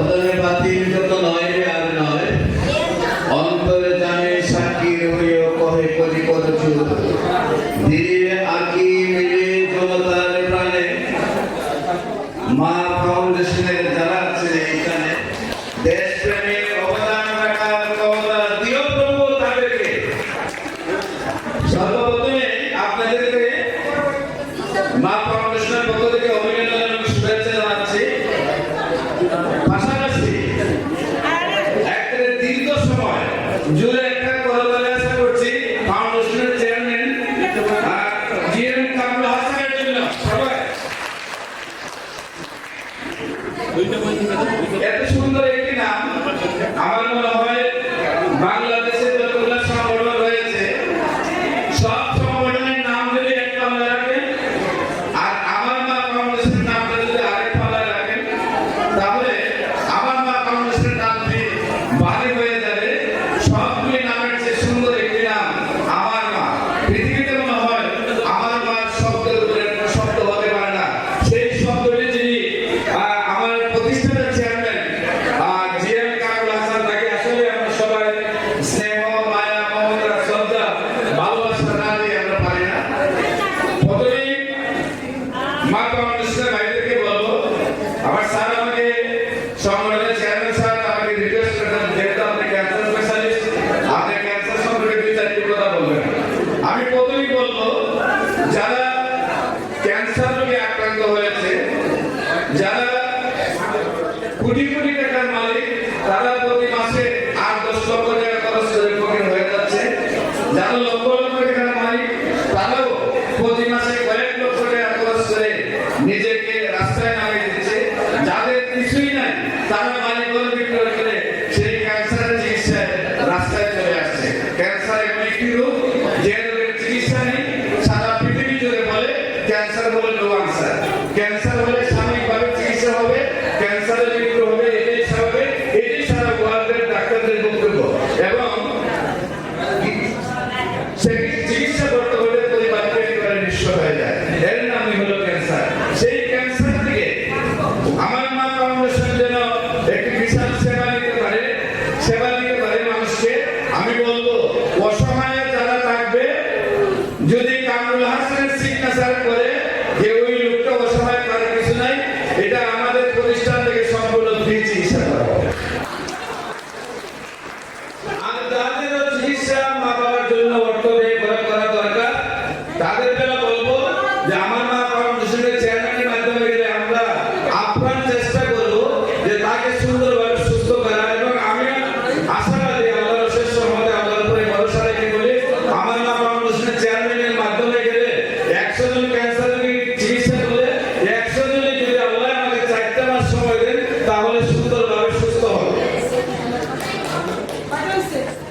বদনে বাতিল নয় আর নয়। অন্তরে জানে সাকি হইও কহে করি কত আঁকি মিলে জনতার প্রাণে। মা ফাউন্ডেশনের যারা আছে এখানে தமிழக সিগনেচার করে যে ওই লোকটা অসহায় তার কিছু নাই, এটা আমাদের প্রতিষ্ঠান থেকে সম্পূর্ণ ফ্রি চিকিৎসা করা আর যাদের চিকিৎসা মা বাবার জন্য অর্থ ব্যয় করা দরকার। তাদের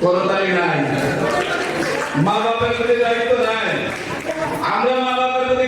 কোনটাই নাই। মা বাবার প্রতি দায়িত্ব নাই। আমরা মা বাবার প্রতি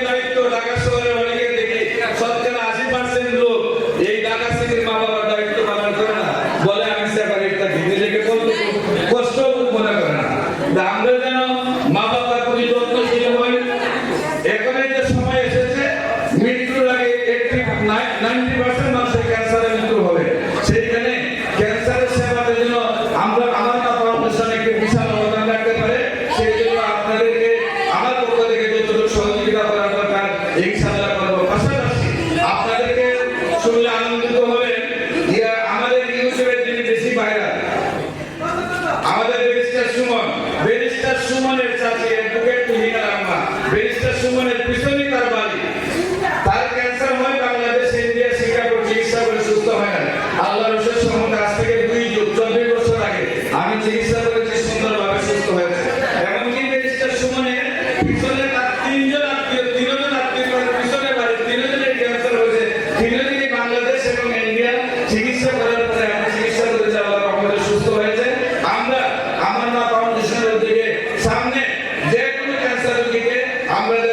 താങ്കളുടെ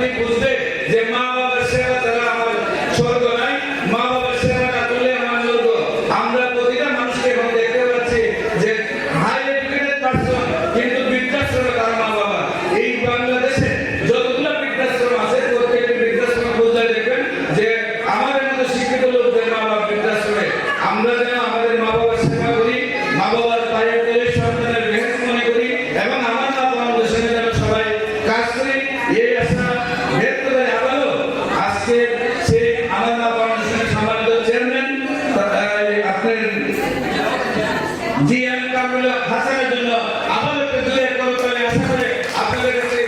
আপনি বুঝবে যে মা জি আমি কামরুল হাসানের জন্য আবার একটু দূরে করে চলে আশা করে আপনাদের কাছে